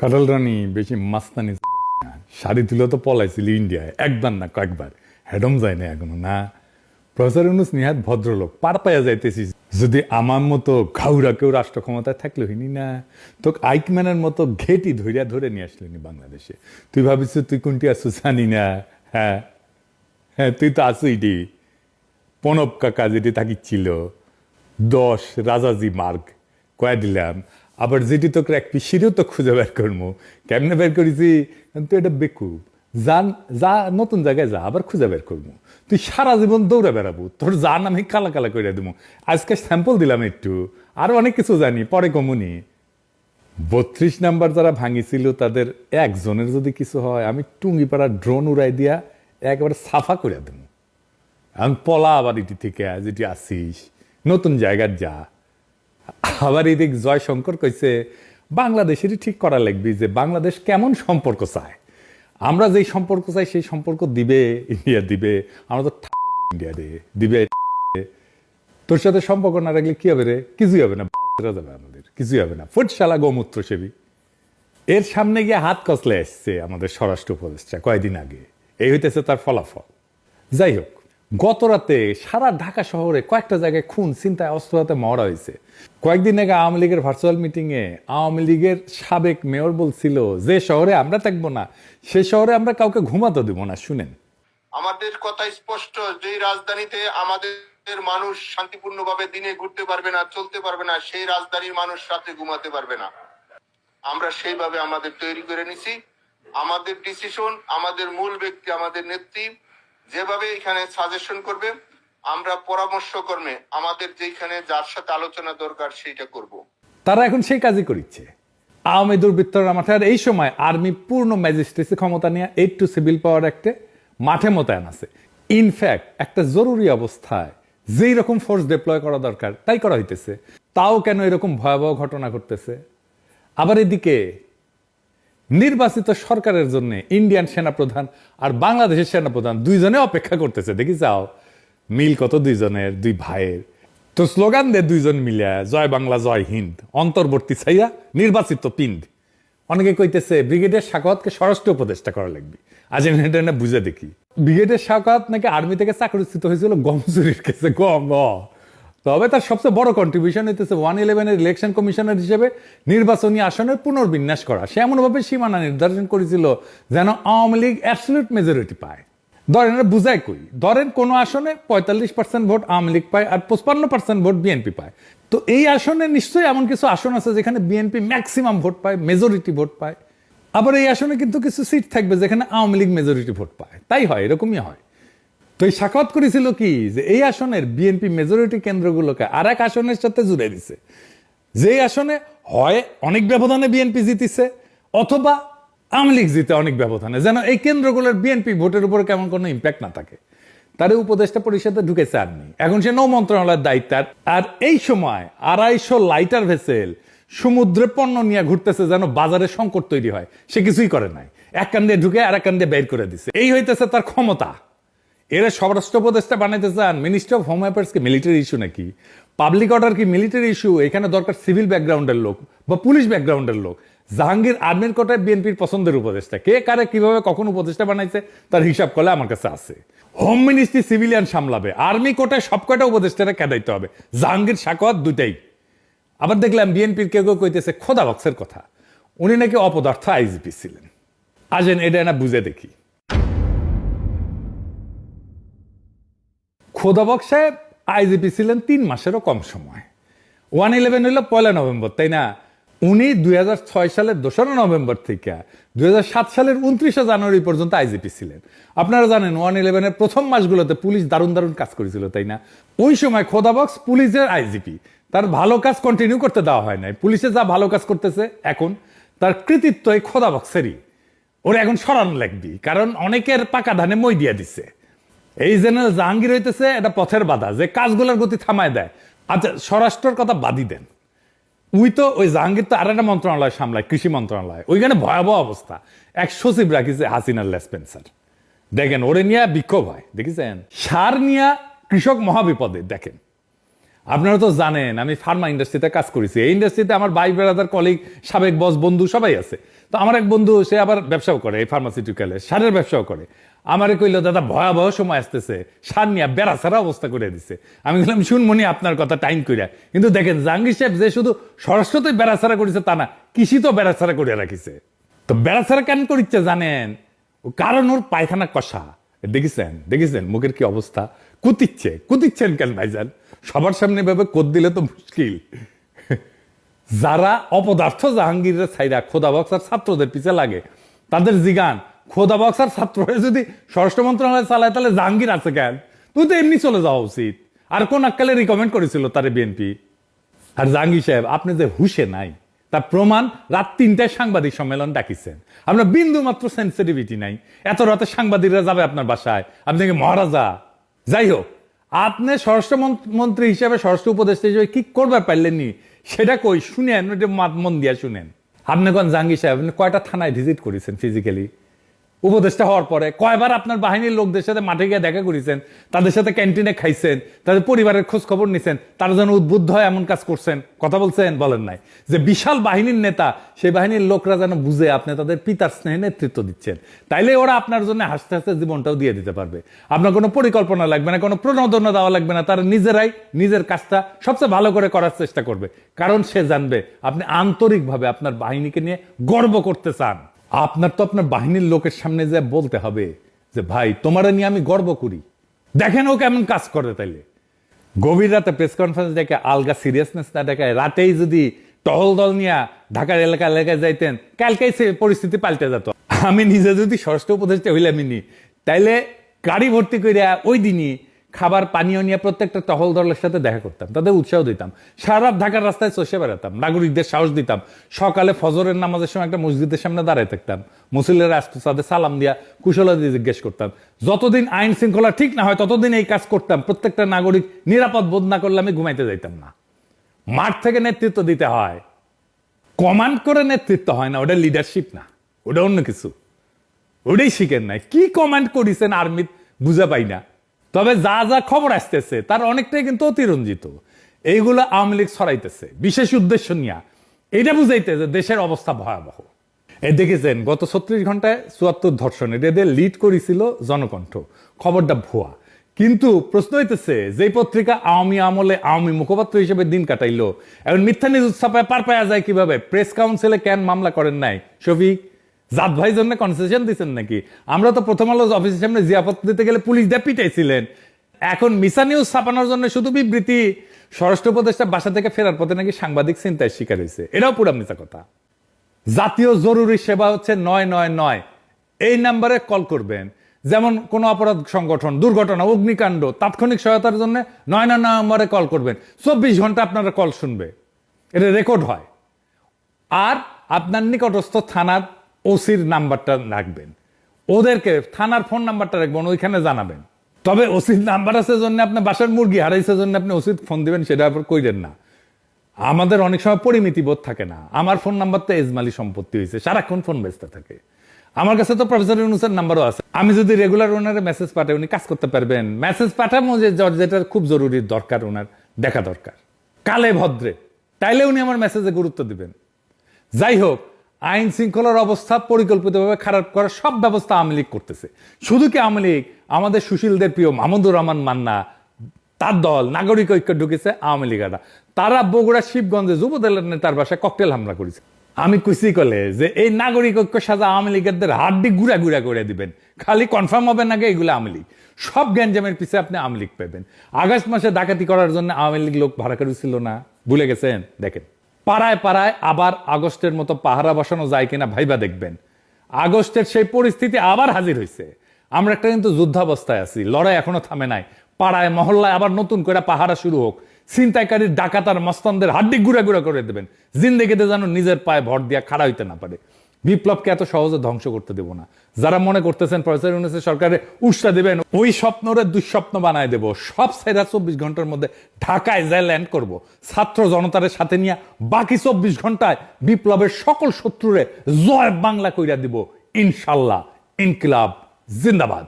কাটাল রানী বেশি মাস্তানি শাড়ি তুলে তো পলাইছিল ইন্ডিয়ায়, একবার না কয়েকবার। হেডম যায় না এখনও, না? প্রফেসর ইউনুস নিহাত ভদ্রলোক, পার পাইয়া যাইতেছিস যদি আমার মতো ঘাউরা কেউ রাষ্ট্র ক্ষমতায় থাকলে হইনি না? তোকে আইকম্যানের মতো ঘেটি ধরিয়া ধরে নিয়ে আসলেনি বাংলাদেশে। তুই ভাবিস তুই কোনটি আসু জানি না। হ্যাঁ হ্যাঁ তুই তো আসুই ডি প্রণব কাকা যেটি থাকিছিল দশ রাজাজি মার্গ কয়া দিলাম আবার যেটি তোকে এক পিসিরও তো খুঁজে বের করব কেমনে বের করেছি? তুই এটা বেকুব। যান, যা, নতুন জায়গায় যা, আবার খুঁজে বের করব তুই সারা জীবন দৌড়ে বেড়াবো। তোর যার আমি কালা কালা করে দেবো আজকে স্যাম্পল দিলাম একটু। আরও অনেক কিছু জানি, পরে কমুনি বত্রিশ নাম্বার যারা ভাঙিছিল, তাদের একজনের যদি কিছু হয়, আমি টুঙ্গি টুঙ্গিপাড়া ড্রোন উড়াই দিয়া একেবারে সাফা করে দেবো এখন পলা আবার এটি থেকে, যেটি আসিস, নতুন জায়গার যা। আবার এদিক জয় শঙ্কর কইছে, বাংলাদেশেরই ঠিক করা লাগবে যে বাংলাদেশ কেমন সম্পর্ক চায়। আমরা যেই সম্পর্ক চাই, সেই সম্পর্ক দিবে ইন্ডিয়া দিবে। আমরা তো ইন্ডিয়া রে দিবে তোর সাথে সম্পর্ক না রাখলে কি হবে রে? কিছুই হবে না যাবে আমাদের, কিছুই হবে না। ফুটশালা গোমূত্র সেবী এর সামনে গিয়ে হাত কসলে এসছে আমাদের স্বরাষ্ট্র উপদেষ্টা কয়েকদিন আগে। এই হইতেছে তার ফলাফল। যাই হোক গত রাতে সারা ঢাকা শহরে কয়েকটা জায়গায় খুন চিন্তায় অস্ত্র হাতে মরা হয়েছে। কয়েকদিন আগে আওয়ামী লীগের ভার্চুয়াল মিটিংয়ে আওয়ামী লীগের সাবেক মেয়র বলছিল, যে শহরে আমরা থাকব না, সে শহরে আমরা কাউকে ঘুমাতে দিব না। শুনেন। আমাদের কথা স্পষ্ট যে রাজধানীতে আমাদের মানুষ শান্তিপূর্ণভাবে দিনে ঘুরতে পারবে না, চলতে পারবে না, সেই রাজধানীর মানুষ রাতে ঘুমাতে পারবে না। আমরা সেইভাবে আমাদের তৈরি করে নিছি। আমাদের ডিসিশন আমাদের মূল ব্যক্তি, আমাদের নেত্রী যেভাবে এখানে সাজেশন করবে, আমরা পরামর্শ কর্মে আমাদের যেখানে যার সাথে আলোচনা দরকার সেইটা করব। তারা এখন সেই কাজই করিচ্ছে। আওয়ামী দুর্বৃত্তরা মাঠে, আর এই সময় আর্মি পূর্ণ ম্যাজিস্ট্রেসি ক্ষমতা নিয়ে এইট টু সিভিল পাওয়ার অ্যাক্টে মাঠে মোতায়েন আছে। ইনফ্যাক্ট একটা জরুরি অবস্থায় যেই রকম ফোর্স ডিপ্লয় করা দরকার, তাই করা হইতেছে। তাও কেন এরকম ভয়াবহ ঘটনা ঘটতেছে? আবার এদিকে নির্বাচিত সরকারের জন্য ইন্ডিয়ান সেনাপ্রধান আর বাংলাদেশের সেনাপ্রধান দুইজনে অপেক্ষা করতেছে। দেখি যাও। মিল কত দুইজনের? দুই ভাইয়ের। তো স্লোগান দে দুইজন মিলিয়া, জয় বাংলা, জয় হিন্দ। অন্তর্বর্তী ছাইয়া নির্বাচিত পিন্ড। অনেকে কইতেছে, ব্রিগেডিয়ার শাকাওয়াতকে স্বরাষ্ট্র উপদেষ্টা করা লাগবে। আজ এটা বুঝে দেখি। ব্রিগেডিয়ার শাকাওয়াত নাকি আর্মি থেকে চাকরিচ্যুত হয়েছিল গম চুরির কেসে গম। তবে তার সবচেয়ে বড় কন্ট্রিবিউশন হইতেছে ওয়ান ইলেভেনের ইলেকশন কমিশনার হিসেবে নির্বাচনী আসনের পুনর্বিন্যাস করা। সে এমনভাবে সীমানা নির্ধারণ করেছিল যেন আওয়ামী লীগ অ্যাবসলিউট মেজরিটি পায়। ধরেন বুঝায় কই? ধরেন, কোনো আসনে পঁয়তাল্লিশ পার্সেন্ট ভোট আওয়ামী লীগ পায় আর পঁচপান্ন পার্সেন্ট ভোট বিএনপি পায়। তো এই আসনে নিশ্চয়ই এমন কিছু আসন আছে যেখানে বিএনপি ম্যাক্সিমাম ভোট পায় মেজরিটি ভোট পায়। আবার এই আসনে কিন্তু কিছু সিট থাকবে যেখানে আওয়ামী লীগ মেজরিটি ভোট পায়। তাই হয়, এরকমই হয়। তো এই সাক্ষাৎ করেছিল কি? যে এই আসনের বিএনপি মেজরিটি কেন্দ্রগুলোকে আর এক আসনের সাথে জুড়ে দিছে। যে আসনে হয় অনেক ব্যবধানে বিএনপি জিতিছে, অথবা আওয়ামী লীগ জিতে অনেক ব্যবধানে। যেন এই কেন্দ্রগুলোর বিএনপি ভোটের উপর কেমন কোনো ইম্প্যাক্ট না থাকে। তারে উপদেষ্টা পরিষদে ঢুকেছে আর্মি এখন সে নৌ মন্ত্রণালয়ের দায়িত্ব আর- এই সময় আড়াইশো লাইটার ভেসেল সমুদ্রে পণ্য নিয়ে ঘুরতেছে যেন বাজারে সংকট তৈরি হয়। সে কিছুই করে নাই। এক কান দিয়ে ঢুকে আর এক কান দিয়ে বের করে দিছে। এই হইতেছে তার ক্ষমতা। এরা স্বরাষ্ট্র উপদেষ্টা বানাইতে চান। মিনিস্ট্রি অফ হোম অ্যাফেয়ার্স কি মিলিটারি ইস্যু নাকি? পাবলিক অর্ডার কি মিলিটারি ইস্যু এখানে দরকার সিভিল ব্যাকগ্রাউন্ডের লোক বা পুলিশ ব্যাকগ্রাউন্ডের লোক। জাহাঙ্গীর আর্মির কোটায় বিএনপির পছন্দের উপদেষ্টা। কে, কারে, কীভাবে, কখন উপদেষ্টা বানাইছে, তার হিসাব করলে আমার কাছে আছে। হোম মিনিস্ট্রি সিভিলিয়ান সামলাবে। আর্মি কোটায় সব কয়টা উপদেষ্টারা কেদাইতে হবে। জাহাঙ্গীর সাকোয়াত দুইটাই। আবার দেখলাম বিএনপির কেউ কেউ কইতেছে, খোদা বক্সের কথা। উনি নাকি অপদার্থ আইজিপি ছিলেন। আজেন এটা না বুঝে দেখি। খোদাবক সাহেব আইজিপি ছিলেন তিন মাসেরও কম সময়। ওয়ান ইলেভেন হইল পয়লা নভেম্বর, তাই না? উনি দুই সালের দোসরা নভেম্বর থেকে দুই সালের উনত্রিশে জানুয়ারি পর্যন্ত আইজিপি ছিলেন। আপনারা জানেন, ওয়ান ইলেভেনের প্রথম মাসগুলোতে পুলিশ দারুণ দারুণ কাজ করেছিল, তাই না? ওই সময় খোদাবক্স পুলিশের আইজিপি। তার ভালো কাজ কন্টিনিউ করতে দেওয়া হয় নাই। পুলিশে যা ভালো কাজ করতেছে, এখন তার কৃতিত্ব এই খোদাবক্সেরই ওরা এখন সরান লাগবি, কারণ অনেকের পাকা ধানে মই দিয়ে দিছে। এই জেনারেল জাহাঙ্গীর হইতেছে, এটা পথের বাধা, যে কাজগুলোর গতি থামায় দেয়। আচ্ছা স্বরাষ্ট্রের কথা বাদই দেন। উই তো, ওই জাহাঙ্গীর তো আর একটা মন্ত্রণালয় সামলায়, কৃষি মন্ত্রণালয়। ওইখানে ভয়াবহ অবস্থা। এক সচিব রাখিছে হাসিনার লেসপেন্সার দেখেন, ওরে নিয়ে বিক্ষোভ হয়, দেখেছেন? সার নিয়ে কৃষক মহাবিপদে, দেখেন। আপনারা তো জানেন, আমি ফার্মা ইন্ডাস্ট্রিতে কাজ করেছি। এই ইন্ডাস্ট্রিতে আমার ভাই ব্রাদার কলিগ সাবেক বস বন্ধু সবাই আছে। তো আমার এক বন্ধু, সে আবার ব্যবসাও করে এই ফার্মাসিউটিক্যালে সারের ব্যবসাও করে। আমারে কইল, দাদা, ভয়াবহ সময় আসতেছে। সার নিয়ে বেড়া অবস্থা করে দিছে। আমি বললাম শুনমনি আপনার কথা টাইম কইরা। কিন্তু দেখেন, জাহাঙ্গীর সাহেব যে শুধু সরস্বতী বেড়াছাড়া করেছে তা না, কৃষি তো বেড়াছাড়া করে রাখিছে। তো বেড়াছাড়া কেন করিচ্ছে জানেন? কারণ ওর পায়খানা কষা। দেখেছেন? দেখেছেন? মুখের কি অবস্থা? কুতিচ্ছে। কুতিচ্ছেন কেন ভাইজান? সবার সামনে ভাবে কোদ দিলে তো মুশকিল। যারা অপদার্থ জাহাঙ্গীরের ছাইরা খোদা বক্সার ছাত্রদের পিছে লাগে, তাদের জিগান। খোদা বক্সার ছাত্র হয়ে যদি স্বরাষ্ট্র মন্ত্রণালয় চালায়, তাহলে জাহাঙ্গীর আছে কেন? তুই তো এমনি চলে যাওয়া উচিত। আর কোন আক্কালে রিকমেন্ড করেছিল তারে বিএনপি আর জাহাঙ্গীর সাহেব, আপনি যে হুশে নাই, তার প্রমাণ রাত তিনটায় সাংবাদিক সম্মেলন ডাকিছেন। আপনার বিন্দু মাত্র সেন্সিটিভিটি নাই। এত রাতে সাংবাদিকরা যাবে আপনার বাসায়। আপনি কি মহারাজা? যাই হোক, আপনি স্বরাষ্ট্র মন্ত্রী হিসেবে, স্বরাষ্ট্র উপদেষ্টা হিসেবে কি করবে পারলেননি? সেটা কই? শুনেন মন দিয়া শুনেন। আপনি কোন জাহাঙ্গীর সাহেব, আপনি কয়টা থানায় ভিজিট করেছেন ফিজিক্যালি উপদেষ্টা হওয়ার পরে কয়বার আপনার বাহিনীর লোকদের সাথে মাঠে গিয়ে দেখা করেছেন, তাদের সাথে ক্যান্টিনে খাইছেন, তাদের পরিবারের খোঁজ খবর নিছেন, তারা যেন উদ্বুদ্ধ হয় এমন কাজ করছেন? কথা বলছেন? বলেন নাই। যে বিশাল বাহিনীর নেতা, সেই বাহিনীর লোকরা যেন বুঝে আপনি তাদের পিতার স্নেহে নেতৃত্ব দিচ্ছেন। তাইলে ওরা আপনার জন্য হাসতে হাসতে জীবনটাও দিয়ে দিতে পারবে। আপনার কোনো পরিকল্পনা লাগবে না, কোনো প্রণোদনা দেওয়া লাগবে না, তারা নিজেরাই নিজের কাজটা সবচেয়ে ভালো করে করার চেষ্টা করবে। কারণ সে জানবে, আপনি আন্তরিকভাবে আপনার বাহিনীকে নিয়ে গর্ব করতে চান। আপনার তো আপনার বাহিনীর লোকের সামনে যে বলতে হবে যে, ভাই, তোমারা নিয়ে আমি গর্ব করি। দেখেন ও কেমন কাজ করে তাইলে। গভীর রাতে প্রেস কনফারেন্স ডেকে আলগা সিরিয়াসনেস না দেখায় রাতেই যদি টহল দল নিয়ে ঢাকার এলাকা এলাকায় যাইতেন, কালকেই সে পরিস্থিতি পাল্টে যেত। আমি নিজে যদি ষষ্ঠ উপদেষ্টা হইলাম নি তাইলে গাড়ি ভর্তি করিয়া ওই দিনই খাবার, পানীয় নিয়ে প্রত্যেকটা টহল দলের সাথে দেখা করতাম, তাদের উৎসাহ দিতাম। সারা রাত ঢাকার রাস্তায় চষে বেড়াতাম, নাগরিকদের সাহস দিতাম। সকালে ফজরের নামাজের সময় একটা মসজিদের সামনে দাঁড়ায় থাকতাম। মুসলিমের রাষ্ট্র তাদের সালাম দিয়া, কুশলাদি জিজ্ঞেস করতাম, যতদিন আইন শৃঙ্খলা ঠিক না হয়, ততদিন এই কাজ করতাম। প্রত্যেকটা নাগরিক নিরাপদ বোধ না করলে আমি ঘুমাইতে যাইতাম না। মাঠ থেকে নেতৃত্ব দিতে হয়। কমান্ড করে নেতৃত্ব হয় না, ওটা লিডারশিপ না, ওটা অন্য কিছু। ওটাই শিখেন নাই। কি কমান্ড করিছেন আর্মিত বুঝা পাই না। তবে যা যা খবর আসতেছে, তার অনেকটাই কিন্তু অতিরঞ্জিত। এইগুলো আওয়ামী লীগ ছড়াইতেছে, বিশেষ উদ্দেশ্য নিয়ে। এটা বুঝাইতে যে দেশের অবস্থা ভয়াবহ। এই দেখেছেন, গত ছত্রিশ ঘন্টায় চুয়াত্তর ধর্ষণ, এটা দিয়ে লিড করেছিল জনকণ্ঠ, খবরটা ভুয়া। কিন্তু প্রশ্ন হইতেছে যে পত্রিকা আওয়ামী আমলে আওয়ামী মুখপাত্র হিসেবে দিন কাটাইলো, এখন মিথ্যা নিউজ ছাপায় পার পাওয়া যায় কীভাবে? প্রেস কাউন্সিলে কেন মামলা করেন নাই? শফিক জাত ভাই জন্য কনসেশন দিচ্ছেন নাকি? আমরা তো প্রথম আলো অফিসের সামনে জিয়াপত দিতে গেলে পুলিশ দিয়ে পিটাইছিলেন। এখন মিসা নিউজ ছাপানোর জন্য শুধু বিবৃতি, স্বরাষ্ট্র উপদেষ্টা বাসা থেকে ফেরার পথে নাকি সাংবাদিক চিন্তায় শিকার হয়েছে। এটাও পুরা মিথ্যা কথা। জাতীয় জরুরি সেবা হচ্ছে নয় নয় নয়। এই নাম্বারে কল করবেন। যেমন কোনো অপরাধ সংগঠন, দুর্ঘটনা, অগ্নিকাণ্ড, তাৎক্ষণিক সহায়তার জন্য নয় নয় নম্বরে কল করবেন। চব্বিশ ঘণ্টা আপনারা কল শুনবে। এটা রেকর্ড হয়। আর আপনার নিকটস্থ থানার ওসির নাম্বারটা রাখবেন। ওদেরকে থানার ফোন নাম্বারটা রাখবেন, ওইখানে জানাবেন। তবে ওসির নাম্বার আছে জন্য আপনার বাসার মুরগি হারাইছে জন্য আপনি ওসির ফোন দিবেন, সেটা আবার কইরেন না। আমাদের অনেক সময় পরিমিতি বোধ থাকে না। আমার ফোন নাম্বার তো এজমালি সম্পত্তি হয়েছে সারাক্ষণ ফোন ব্যস্ত থাকে। আমার কাছে তো প্রফেসর ইউনুসের নাম্বারও আছে। আমি যদি রেগুলার ওনারে মেসেজ পাঠাই, উনি কাজ করতে পারবেন। মেসেজ পাঠাবো যে যেটা খুব জরুরি, দরকার ওনার, দেখা দরকার। কালে ভদ্রে। তাইলে উনি আমার মেসেজে গুরুত্ব দিবেন। যাই হোক আইন শৃঙ্খলার অবস্থা পরিকল্পিতভাবে খারাপ করার সব ব্যবস্থা আওয়ামী লীগ করতেছে। শুধু কি আওয়ামী লীগ? আমাদের সুশীলদের প্রিয় মাহমুদুর রহমান মান্না, তার দল, নাগরিক ঐক্য ঢুকেছে আওয়ামী লীগারা তারা বগুড়া, শিবগঞ্জে যুবদলের নেতার বাসায় ককটেল হামলা করেছে। আমি কুসি কলে যে এই নাগরিক ঐক্য সাজা আওয়ামী লীগের হাড্ডি গুড়া গুড়া করে দিবেন। খালি কনফার্ম হবে নাকি এগুলো আওয়ামী লীগ। সব গ্যাঞ্জামের পিছে আপনি আওয়ামী লীগ পাবেন আগস্ট মাসে ডাকাতি করার জন্য আওয়ামী লীগ লোক ভাড়া করেছিল না। ভুলে গেছেন? দেখেন। পাড়ায় পাড়ায় আবার আগস্টের মতো পাহারা বসানো যায় কিনা ভাইবা দেখবেন। আগস্টের সেই পরিস্থিতি আবার হাজির হয়েছে আমরা একটা কিন্তু যুদ্ধাবস্থায় আছি, লড়াই এখনও থামে নাই। পাড়ায়, মহল্লায় আবার নতুন করে পাহারা শুরু হোক। ছিনতাইকারীর ডাকাতার মস্তানদের হাড্ডি গুড়া গুড়া করে দেবেন। জিন্দেগিতে যেন নিজের পায়ে ভর দিয়া খাড়া হইতে না পারে। বিপ্লবকে এত সহজে ধ্বংস করতে দেব না। যারা মনে করতেছেন প্রফেসর ইউনুসের সরকারে উৎসা দেবেন, ওই স্বপ্নরে দুঃস্বপ্ন বানায় দেব। সব সেরা চব্বিশ ঘণ্টার মধ্যে ঢাকায় যায় ল্যান্ড করব, ছাত্র জনতার সাথে নিয়ে বাকি চব্বিশ ঘন্টায় বিপ্লবের সকল শত্রুরে জয় বাংলা কইরা দিব, ইনশাল্লাহ, ইনকিলাব, জিন্দাবাদ।